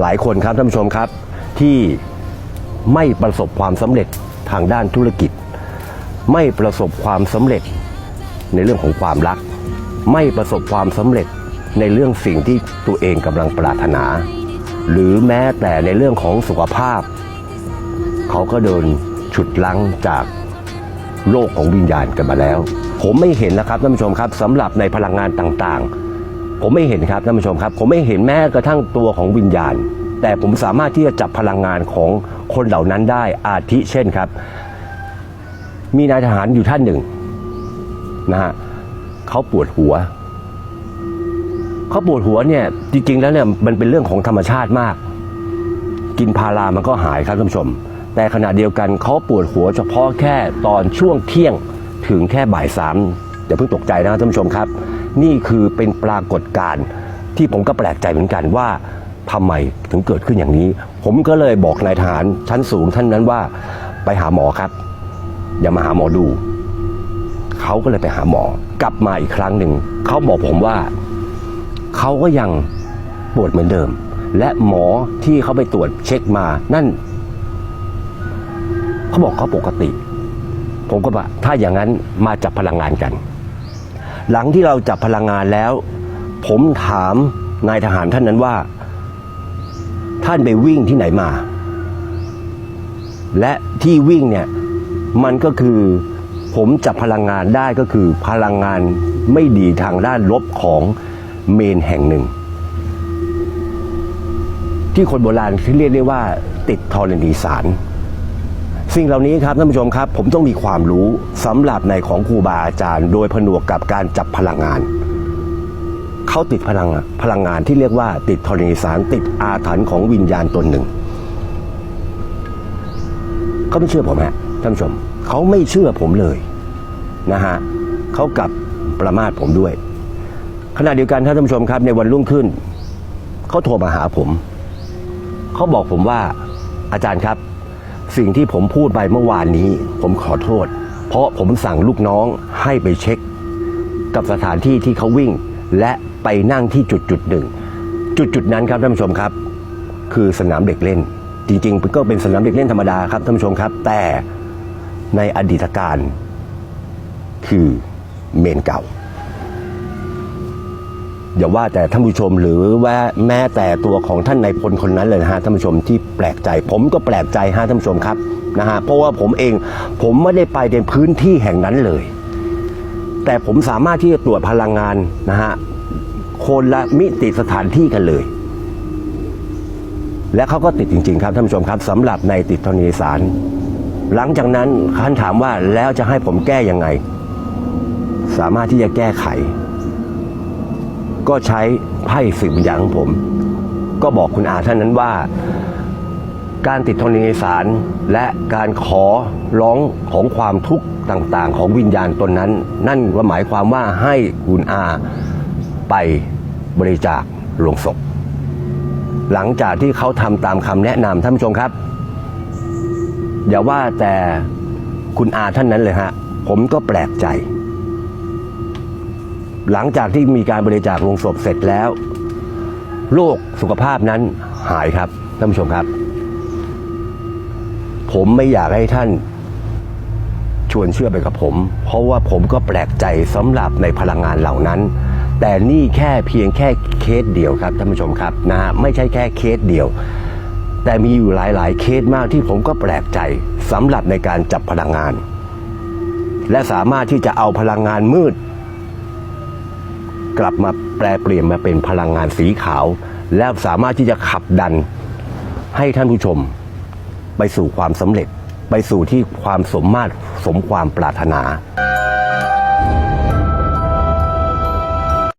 หลายคนครับท่านผู้ชมครับ ที่ไม่ประสบความสำเร็จทางด้านธุรกิจ ไม่ประสบความสำเร็จในเรื่องของความรัก ไม่ประสบความสำเร็จในเรื่องสิ่งที่ตัวเองกำลังปรารถนา หรือแม้แต่ในเรื่องของสุขภาพ เขาก็เดินฉุดลังจากโลกของวิญญาณกันมาแล้ว ผมไม่เห็นนะครับท่านผู้ชมครับสำหรับในพลังงานต่างๆ ผมไม่เห็นครับท่านผู้ชมครับ ผมไม่เห็นแม้กระทั่งตัวของวิญญาณ แต่ผมสามารถที่จะจับพลังงานของคนเหล่านั้นได้อาทิเช่นครับ มีนายทหารอยู่ท่านหนึ่งนะฮะเขาปวดหัวเขาปวดหัวเนี่ยจริง ๆ แล้วเนี่ยมันเป็นเรื่องของธรรมชาติมาก กินพารามันก็หายครับท่านผู้ชม แต่ขณะเดียวกันเขาปวดหัวเฉพาะแค่ตอนช่วงเที่ยงถึงแค่บ่ายสามอย่าเพิ่งตกใจนะครับท่านผู้ชมครับ นี่คือเป็นปรากฏการณ์ที่ผมก็แปลกใจเหมือนกันว่าทำไมถึงเกิดขึ้นอย่างนี้ ผมก็เลยบอกนายทหารชั้นสูงท่านนั้นว่าไปหาหมอครับ อย่ามาหาหมอดู เขาก็เลยไปหาหมอกลับมาอีกครั้งหนึ่ง เขาบอกผมว่า เขาก็ยังปวดเหมือนเดิม และหมอที่เขาไปตรวจเช็คมานั่น เขาบอกเขาปกติ ผมก็ว่าถ้าอย่างนั้นมาจับพลังงานกัน หลังที่เราจับพลังงานแล้ว ผมถามนายทหารท่านนั้นว่า ท่านไปวิ่งที่ไหนมา และที่วิ่งเนี่ยมันก็คือผมจับพลังงานได้ก็คือพลังงานไม่ดีทางด้านลบของเมนแห่งหนึ่ง ที่คนโบราณที่เรียกได้ว่าติดธรณีสาร สิ่งเหล่านี้ครับท่านผู้ชมครับ ผมต้องมีความรู้สำหรับในของครูบาอาจารย์ โดยผนวกกับการจับพลังงานเขาติดพลังพลังงานที่เรียกว่าติดธรณีสารติดอาถรรพ์ของวิญญาณตนหนึ่งเขาไม่เชื่อผมฮะท่านผู้ชมเขาไม่เชื่อผมเลยนะฮะเขากลับประมาทผมด้วย ขณะเดียวกันท่านผู้ชมครับ ในวันรุ่งขึ้นเขาโทรมาหาผมเขาบอกผมว่าอาจารย์ครับ สิ่งที่ผมพูดไปเมื่อวานนี้ ผมขอโทษ เพราะผมสั่งลูกน้องให้ไปเช็ค กับสถานที่ที่เขาวิ่ง และไปนั่งที่จุดจุดหนึ่ง จุดจุดนั้นครับท่านผู้ชมครับ คือสนามเด็กเล่น จริงๆก็เป็นสนามเด็กเล่นธรรมดาครับท่านผู้ชมครับ แต่ในอดีตการ คือเมนเก่า อย่าว่าแต่ท่านผู้ชมหรือว่าแม้แต่ตัวของท่านนายพลคนนั้นเลยนะฮะท่านผู้ชมที่แปลกใจ ผมก็แปลกใจฮะท่านผู้ชมครับนะฮะเพราะว่าผมเองผมไม่ได้ไปในพื้นที่แห่งนั้นเลย แต่ผมสามารถที่จะตรวจพลังงานนะฮะคนละมิติสถานที่กันเลย และเขาก็ติดจริง ๆ ครับท่านผู้ชมครับสำหรับในติดธรณีสาร หลังจากนั้นท่านถามว่าแล้วจะให้ผมแก้ยังไง สามารถที่จะแก้ไข ก็ใช้ไพ่สิบวิญญาณของผม ก็บอกคุณอาท่านนั้นว่า การติดธรณีสารและการขอร้องของความทุกข์ต่างๆ ของวิญญาณตนนั้น นั่นก็หมายความว่าให้คุณอาไปบริจาคลงศพ หลังจากที่เขาทำตามคำแนะนำท่านผู้ชมครับ อย่าว่าแต่คุณอาท่านนั้นเลยฮะ ผมก็แปลกใจ หลังจากที่มีการบริจาคลงศพเสร็จแล้ว โรคสุขภาพนั้นหายครับท่านผู้ชมครับ ผมไม่อยากให้ท่านชวนเชื่อไปกับผม เพราะว่าผมก็แปลกใจสำหรับในพลังงานเหล่านั้น แต่นี่แค่เพียงแค่เคสเดียวครับท่านผู้ชมครับนะฮะไม่ใช่แค่เคสเดียว แต่มีอยู่หลาย ๆ เคสมากที่ผมก็แปลกใจสำหรับในการจับพลังงาน และสามารถที่จะเอาพลังงานมืด กลับมาแปลเปลี่ยนมาเป็นพลังงานสีขาว และสามารถที่จะขับดันให้ท่านผู้ชม ไปสู่ความสำเร็จ ไปสู่ที่ความสมมาตรสมความปรารถนา